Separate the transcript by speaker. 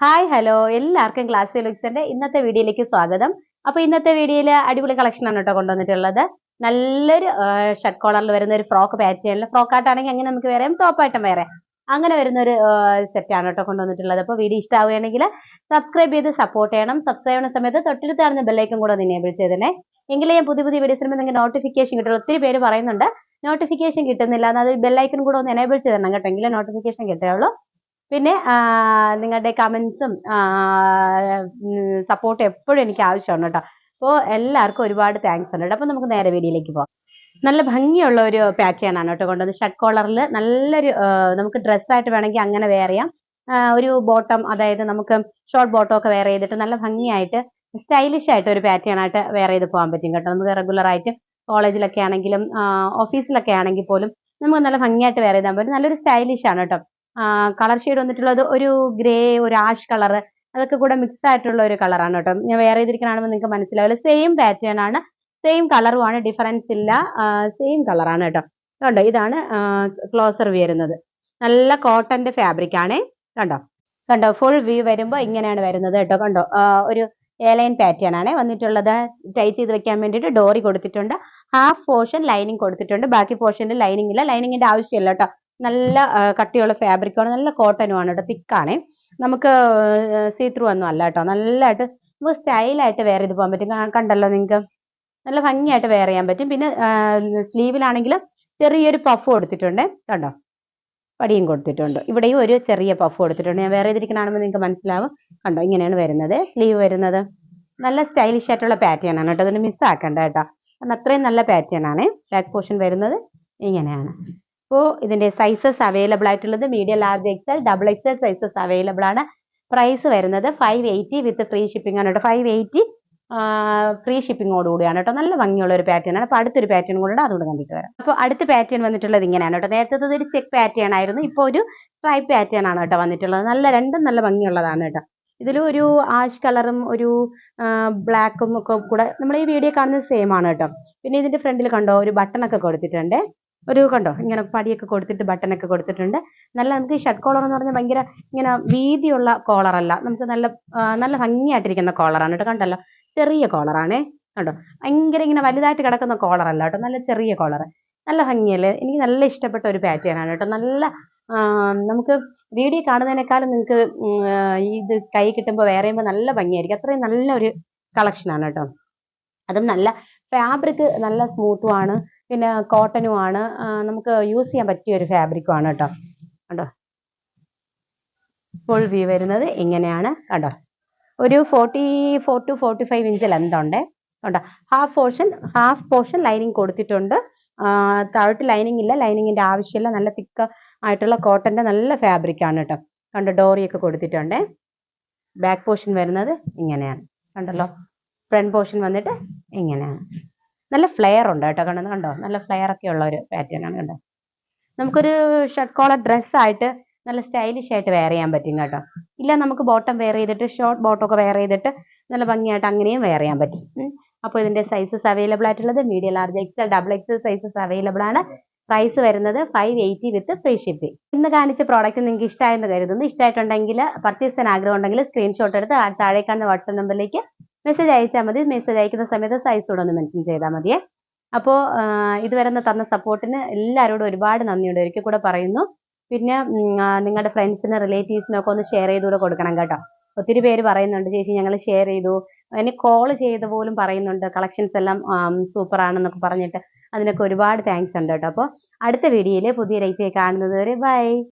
Speaker 1: Hi hello എല്ലാവർക്കും class ലുക്സിന്റെ ഇന്നത്തെ വീഡിയോയിലേക്ക് സ്വാഗതം. അപ്പൊ ഇന്നത്തെ വീഡിയോയിൽ അടിപൊളി കളക്ഷൻ ആണ് കേട്ടോ കൊണ്ടുവന്നിട്ടുള്ളത്. നല്ലൊരു ഷർട്ട് കോളറിൽ വരുന്ന ഒരു ഫ്രോക്ക് പാറ്റേണിൽ ഫ്രോക്ക് ആയിട്ടാണെങ്കിൽ അങ്ങനെ നമുക്ക് വേറെ ടോപ്പ് ആയിട്ടും വേറെ. അങ്ങനെ വരുന്ന ഒരു സെറ്റ് ആണ് കേട്ടോ കൊണ്ടുവന്നിട്ടുള്ളത്. അപ്പോൾ വീഡിയോ ഇഷ്ടമാവുകയാണെങ്കിൽ സബ്സ്ക്രൈബ് ചെയ്ത് സപ്പോർട്ട് ചെയ്യണം. സബ്സ്ക്രൈബ് ചെയ്യുന്ന സമയത്ത് തൊട്ടടുത്ത് കാണുന്ന ബെല്ലൈക്കും കൂടെ ഒന്ന് എനേബിൾ ചെയ്തേ എങ്കിലേ ഞാൻ പുതിയ പുതിയ വീഡിയോസിന് നിങ്ങൾക്ക് നോട്ടിഫിക്കേഷൻ കിട്ടുള്ളൂ. ഒത്തിരി പേര് പറയുന്നുണ്ട് നോട്ടിഫിക്കേഷൻ കിട്ടുന്നില്ല. എന്നാൽ അത് ബെല്ലൈക്കൺ കൂടെ ഒന്ന് എനേബിൾ ചെയ്തിടണം കേട്ടോ. എങ്കിലും നോട്ടിഫിക്കേഷൻ കിട്ടുകയുള്ളൂ. പിന്നെ നിങ്ങളുടെ കമൻസും സപ്പോർട്ടും എപ്പോഴും എനിക്ക് ആവശ്യമാണ് കേട്ടോ. അപ്പോൾ എല്ലാവർക്കും ഒരുപാട് താങ്ക്സ് ഉണ്ട് കേട്ടോ. അപ്പോൾ നമുക്ക് നേരെ വീഡിയോയിലേക്ക് പോകാം. നല്ല ഭംഗിയുള്ള ഒരു പാറ്റേൺ ആണ് കേട്ടോ കൊണ്ടുവന്ന് ഷർട്ട് കോളറിൽ നല്ലൊരു നമുക്ക് ഡ്രസ്സായിട്ട് വേണമെങ്കിൽ അങ്ങനെ വെയർ ചെയ്യാം. ഒരു ബോട്ടം അതായത് നമുക്ക് ഷോർട്ട് ബോട്ടം ഒക്കെ വെയർ ചെയ്തിട്ട് നല്ല ഭംഗിയായിട്ട് സ്റ്റൈലിഷ് ആയിട്ട് ഒരു പാറ്റേൺ ആയിട്ട് വെയർ ചെയ്ത് പോകാൻ പറ്റും കേട്ടോ. നമുക്ക് റെഗുലർ ആയിട്ട് കോളേജിലൊക്കെ ആണെങ്കിലും ഓഫീസിലൊക്കെ ആണെങ്കിൽ പോലും നമുക്ക് നല്ല ഭംഗിയായിട്ട് വെയർ ചെയ്താൽ പറ്റും നല്ലൊരു സ്റ്റൈലിഷ് ആണ് കേട്ടോ. കളർ ഷെയ്ഡ് വന്നിട്ടുള്ളത് ഒരു ഗ്രേ ഒരു ആഷ് കളർ അതൊക്കെ കൂടെ മിക്സ് ആയിട്ടുള്ള ഒരു കളറാണ് കേട്ടോ. ഞാൻ വേറെ ചെയ്തിരിക്കണമെന്ന് നിങ്ങൾക്ക് മനസ്സിലാവില്ല. സെയിം പാറ്റേൺ ആണ് സെയിം കളറുമാണ് ഡിഫറൻസ് ഇല്ല. സെയിം കളറാണ് കേട്ടോ. കണ്ടോ? ഇതാണ് ക്ലോസർ വരുന്നത്. നല്ല കോട്ടന്റെ ഫാബ്രിക് ആണേ. കണ്ടോ? കണ്ടോ? ഫുൾ വ്യൂ വരുമ്പോൾ ഇങ്ങനെയാണ് വരുന്നത് കേട്ടോ. കണ്ടോ? ഒരു എയർലൈൻ പാറ്റേൺ ആണ്. വന്നിട്ടുള്ളത് ടൈറ്റ് ചെയ്ത് വെക്കാൻ വേണ്ടിയിട്ട് ഡോറി കൊടുത്തിട്ടുണ്ട്. ഹാഫ് പോർഷൻ ലൈനിങ് കൊടുത്തിട്ടുണ്ട്. ബാക്കി പോർഷനിൽ ലൈനിങ് ഇല്ല. ലൈനിങ്ങിന്റെ ആവശ്യമില്ല കേട്ടോ. നല്ല കട്ടിയുള്ള ഫാബ്രിക്കാണ് നല്ല കോട്ടനും ആണ് കേട്ടോ തിക്കാണേ നമുക്ക് സീ ത്രൂ ഒന്നും അല്ല കേട്ടോ നല്ലതായിട്ട് നമുക്ക് സ്റ്റൈലായിട്ട് വെയർ ചെയ്ത് പോകാൻ പറ്റും. കണ്ടല്ലോ നിങ്ങൾക്ക് നല്ല ഭംഗിയായിട്ട് വെയർ ചെയ്യാൻ പറ്റും. പിന്നെ സ്ലീവിലാണെങ്കിൽ ചെറിയൊരു പഫ് കൊടുത്തിട്ടുണ്ട്. കണ്ടോ? പടിയും കൊടുത്തിട്ടുണ്ട്. ഇവിടെയും ഒരു ചെറിയ പഫ് കൊടുത്തിട്ടുണ്ട്. ഞാൻ വേറെ ചെയ്തിരിക്കണമെന്ന് നിങ്ങൾക്ക് മനസ്സിലാവും. കണ്ടോ? ഇങ്ങനെയാണ് വരുന്നത്. സ്ലീവ് വരുന്നത്. നല്ല സ്റ്റൈലിഷ് ആയിട്ടുള്ള പാറ്റേൺ ആണ് കേട്ടോ അതിന് മിസ്സാക്കണ്ട കേട്ടോ അത് അത്രയും നല്ല പാറ്റേൺ ആണ്. ബാക്ക് പോർഷൻ വരുന്നത് ഇങ്ങനെയാണ്. അപ്പോൾ ഇതിന്റെ സൈസസ് അവൈലബിൾ ആയിട്ടുള്ളത് medium large XL double XL sizes available ആണ്. പ്രൈസ് വരുന്നത് five eighty with free shipping ആണ് കേട്ടോ ഫൈവ് എയ്റ്റി ഫ്രീ ഷിപ്പിങ്ങോട് കൂടിയാണ് കേട്ടോ നല്ല ഭംഗിയുള്ള ഒരു പാറ്റേൺ ആണ്. അപ്പോൾ അടുത്തൊരു പാറ്റേൺ കൂടെ അതുകൊണ്ട് കണ്ടിട്ട് വരാം. അപ്പോൾ അടുത്ത പാറ്റേൺ വന്നിട്ടുള്ളത് ഇങ്ങനെയാണ് കേട്ടോ നേരത്തെ ഒരു ചെക്ക് പാറ്റേൺ ആയിരുന്നു. ഇപ്പോൾ ഒരു സ്ട്രൈപ്പ് പാറ്റേൺ ആണ് കേട്ടോ വന്നിട്ടുള്ളത്. നല്ല രണ്ടും നല്ല ഭംഗിയുള്ളതാണ് കേട്ടോ ഇതിൽ ഒരു ആഷ് കളറും ഒരു ബ്ലാക്കും ഒക്കെ കൂടെ നമ്മൾ ഈ വീഡിയോ കാണുന്നത് സെയിം ആണ് കേട്ടോ പിന്നെ ഇതിന്റെ ഫ്രണ്ടിൽ കണ്ടോ ഒരു ബട്ടൺ ഒക്കെ കൊടുത്തിട്ടുണ്ട്. ഒരു കണ്ടോ? ഇങ്ങനെ പടിയൊക്കെ കൊടുത്തിട്ട് ബട്ടണൊക്കെ കൊടുത്തിട്ടുണ്ട്. നല്ല നമുക്ക് ഷർട്ട് കോളർ എന്ന് പറഞ്ഞാൽ ഭയങ്കര ഇങ്ങനെ വീതിയുള്ള കോളറല്ല നമുക്ക് നല്ല നല്ല ഭംഗിയായിട്ടിരിക്കുന്ന കോളറാണ് കേട്ടോ. കണ്ടല്ലോ? ചെറിയ കോളറാണേ കണ്ടോ? ഭയങ്കര ഇങ്ങനെ വലുതായിട്ട് കിടക്കുന്ന കോളറല്ല കേട്ടോ. നല്ല ചെറിയ കോളർ. നല്ല ഭംഗിയല്ലേ? എനിക്ക് നല്ല ഇഷ്ടപ്പെട്ട ഒരു പാറ്റേൺ ആണ് കേട്ടോ. നല്ല നമുക്ക് വീഡിയോ കാണുന്നതിനേക്കാളും നിങ്ങൾക്ക് ഇത് കൈ കിട്ടുമ്പോൾ വേറെ നല്ല ഭംഗിയായിരിക്കും. അത്രയും നല്ല ഒരു കളക്ഷനാണ് കേട്ടോ. അതും നല്ല ഫാബ്രിക് നല്ല സ്മൂത്തും ആണ്. പിന്നെ കോട്ടനും ആണ്. നമുക്ക് യൂസ് ചെയ്യാൻ പറ്റിയ ഒരു ഫാബ്രിക്കും ആണ് കേട്ടോ. കണ്ടോ? ഫുൾ വ്യൂ വരുന്നത് ഇങ്ങനെയാണ്. കണ്ടോ? ഒരു forty four to forty five inch length ഉണ്ട്. കണ്ടോ? Half portion half portion lining കൊടുത്തിട്ടുണ്ട്. താഴോട്ട് ലൈനിങ് ഇല്ല. ലൈനിങ്ങിന്റെ ആവശ്യമില്ല. നല്ല തിക്ക് ആയിട്ടുള്ള കോട്ടന്റെ നല്ല ഫാബ്രിക് ആണ് കേട്ടോ. കണ്ടോ? ഡോറിയൊക്കെ കൊടുത്തിട്ടുണ്ട്. ബാക്ക് പോർഷൻ വരുന്നത് ഇങ്ങനെയാണ്. കണ്ടല്ലോ? ഫ്രണ്ട് പോർഷൻ വന്നിട്ട് ഇങ്ങനെയാണ്. നല്ല ഫ്ലെയർ ഉണ്ട് കേട്ടോ. കണ്ടോ കണ്ടോ? നല്ല ഫ്ലെയർ ഒക്കെ ഉള്ള ഒരു പാറ്റേൺ ആണ് കണ്ടോ? നമുക്കൊരു ഷർട്ട് കോളർ ഡ്രസ് ആയിട്ട് നല്ല സ്റ്റൈലിഷ് ആയിട്ട് വെയർ ചെയ്യാൻ പറ്റും കേട്ടോ. ഇല്ല നമുക്ക് ബോട്ടം വെയർ ചെയ്തിട്ട് ഷോർട്ട് ബോട്ടം ഒക്കെ വെയർ ചെയ്തിട്ട് നല്ല ഭംഗിയായിട്ട് അങ്ങനെയും വെയർ ചെയ്യാൻ പറ്റും. അപ്പോൾ ഇതിന്റെ സൈസസ് അവൈലബിൾ ആയിട്ടുള്ളത് medium large XL double XL sizes available ആണ്. പ്രൈസ് വരുന്നത് five eighty with free shipping ഇന്ന് കാണിച്ച പ്രോഡക്റ്റ് നിങ്ങൾക്ക് ഇഷ്ടമായെന്ന് കരുതുന്നു. ഇഷ്ടമായിട്ടുണ്ടെങ്കിൽ പർച്ചേസ് ചെയ്യാൻ ആഗ്രഹം ഉണ്ടെങ്കിൽ സ്ക്രീൻഷോട്ട് എടുത്ത് താഴെ കാണുന്ന വാട്സപ്പ് നമ്പറിലേക്ക് മെസ്സേജ് അയച്ചാൽ മതി. മെസ്സേജ് അയക്കുന്ന സമയത്ത് സൈസ് കൂടെ ഒന്ന് മെൻഷൻ ചെയ്താൽ മതിയേ. അപ്പോൾ ഇതുവരെ തന്ന സപ്പോർട്ടിന് എല്ലാവരോടും ഒരുപാട് നന്ദിയുണ്ട്. ഒരിക്കൽ കൂടെ പറയുന്നു. പിന്നെ നിങ്ങളുടെ ഫ്രണ്ട്സിന് റിലേറ്റീവ്സിനൊക്കെ ഒന്ന് ഷെയർ ചെയ്തുകൂടെ കൊടുക്കണം കേട്ടോ. ഒത്തിരി പേര് പറയുന്നുണ്ട് ചേച്ചി ഞങ്ങൾ ഷെയർ ചെയ്തു. എന്നെ കോൾ ചെയ്ത പോലും പറയുന്നുണ്ട്. കളക്ഷൻസ് എല്ലാം സൂപ്പർ ആണെന്നൊക്കെ പറഞ്ഞിട്ട് അതിനൊക്കെ ഒരുപാട് താങ്ക്സ് ഉണ്ട് കേട്ടോ. അപ്പോൾ അടുത്ത വീഡിയോയിൽ പുതിയ റേറ്റ് കാണുന്നത് വരെ ബൈ